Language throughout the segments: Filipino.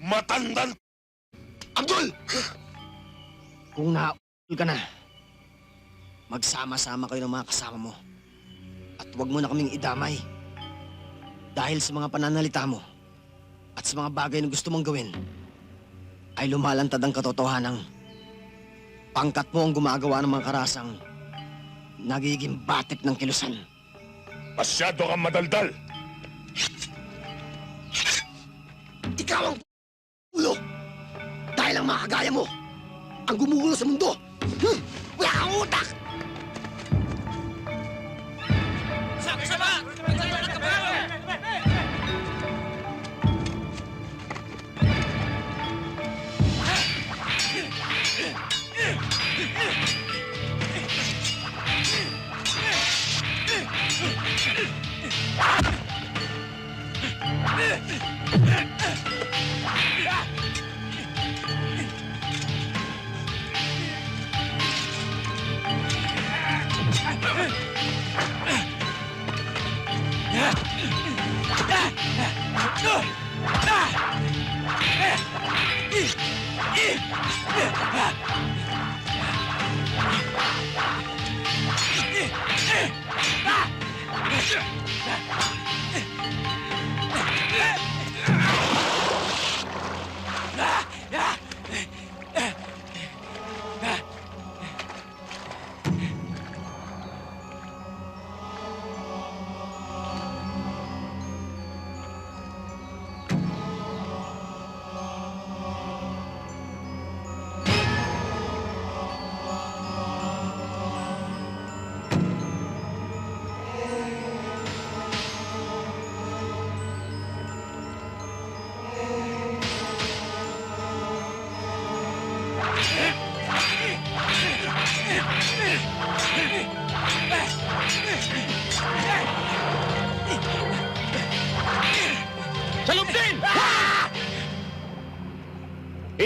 matandang... Abdul! Kung na ka na, magsama-sama kayo ng mga kasama mo. At huwag mo na kaming idamay. Dahil sa mga pananalita mo at sa mga bagay na gusto mong gawin, ay lumalantad ang katotohanang pangkat mo ang gumagawa ng mga karasang nagiging batip ng kilusan. Masyado kang madaldal! Ikaw ang ang mga kagaya mo, ang gumugulo sa mundo! Hmm! Wala kang utak! Salubdin!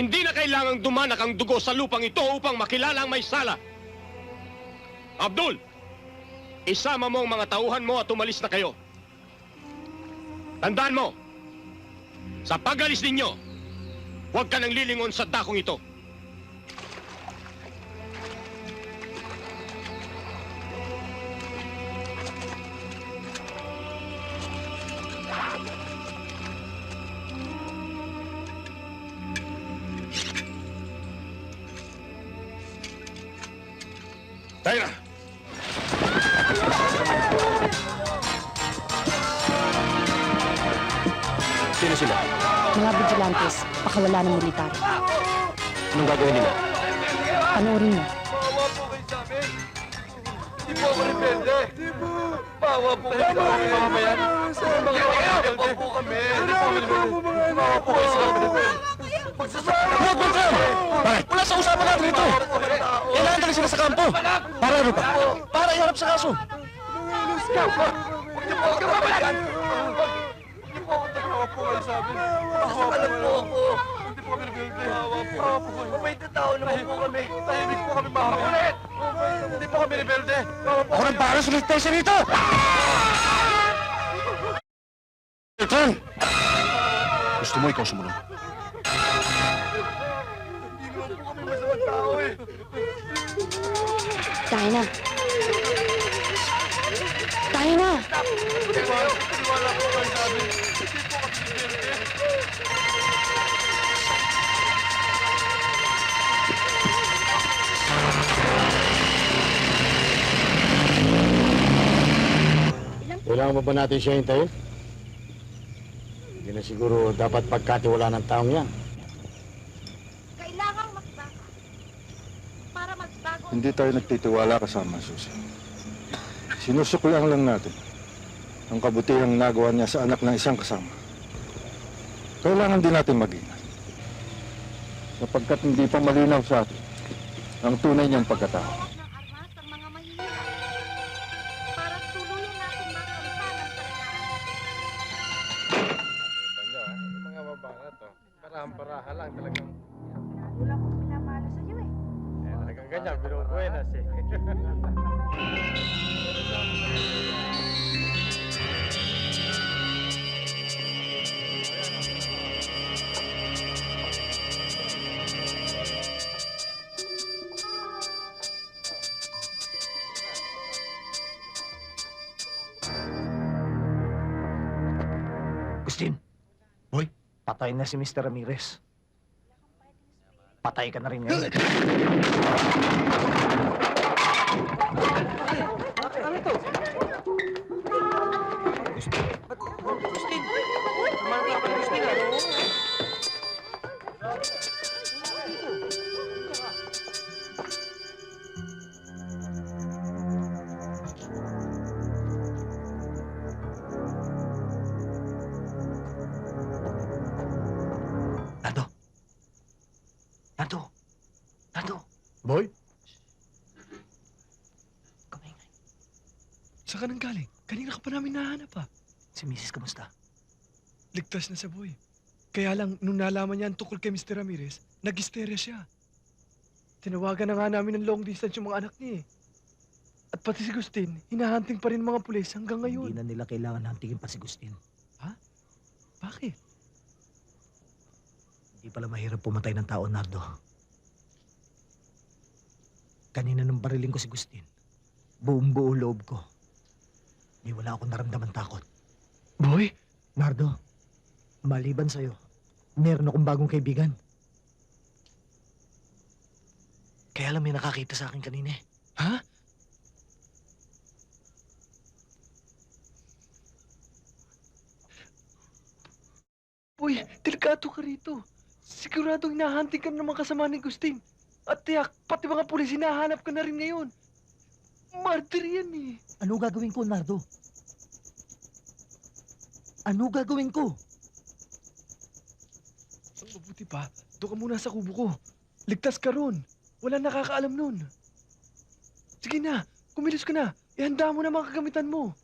Hindi na kailangang dumanak ang dugo sa lupang ito upang makilala ang may sala. Abdul, isama mo ang mga tauhan mo at umalis na kayo. Tandaan mo, sa pag-alis ninyo, huwag ka nang lilingon sa dakong ito. Tayo na! Sino sila? Mga vigilantes, pakawala ng militar. Anong gagawin nila? Panoorin mo. Bawa po kayo sa amin. Hindi po ako rebelde. Bawa po kayo sa amin. Mga bayan. Mga rebelde po kami. Hindi po kami rebelde. Bawa po kayo sa amin. Magsasama po kami. Bakit? Wala sa usapan natin ito! Sa kampo! Para ano ba? Para iharap sa kaso! Huwag niyo po ako kababayan. Huwag niyo po ako tagawa po kayo sa amin. Bawa po ako. Hindi po kami rebelde. Bawa po. Po kayo. Mabait na tao naman po kami. Tahimik po kami mga kulit. Hindi po kami rebelde. Po Ako nang para sa ligtasan rito! Bertrand! Gusto mo ikaw sumunod? Tayo na. Tayo na. Kailangan ba ba natin siya hintayin? Hindi na siguro dapat pagkatiwala ng taong yan. Kailangang magbago. Para magbago ang Hindi tayo nagtitiwala kasama, Susi. Sinusukuyan lang natin ang kabutihang nagawa niya sa anak ng isang kasama. Kailangan din natin mag-ingat. Sapagkat hindi pa malinaw sa atin ang tunay niyang pagkatao. Para tuluyan natin mga to, parahan-parahan lang talagang. Nagkaganyan, pero buenas eh. Agustin. Boy. Patay na si Mr. Ramirez. Patay ka na rin ngayon. Saan ka nang galing? Kanina ka pa namin nahanap ah. Si Mrs. kamusta? Ligtas na sa boy. Kaya lang, nung nalaman niya ang tungkol kay Mr. Ramirez, nag-hysteria siya. Tinawagan na nga namin ng long distance yung mga anak niya eh. At pati si Gustin, hinahunting pa rin mga pulis hanggang Hindi ngayon. na nila kailangan hantingin pa si Gustin. Bakit? Hindi pala mahirap pumatay ng tao, Nardo. Kanina nung bariling ko si Gustin, buong buo loob ko. Di wala akong naramdaman takot. Boy? Nardo, maliban sa'yo, meron akong bagong kaibigan. Kaya lang may nakakita sa akin kanina eh. Ha? Boy, delikado ka rito. Siguradong hinahunting ka ng mga kasama ni Gustin. At tiyak, pati mga pulis hinahanap ka na rin ngayon. Martyr yan eh. Ano gagawin ko, Nardo? Ano gagawin ko? Ang mabuti pa, doon ka muna sa kubo ko. Ligtas ka ron. Wala nakakaalam nun. Sige na, kumilos ka na. Ihanda mo na mga kagamitan mo.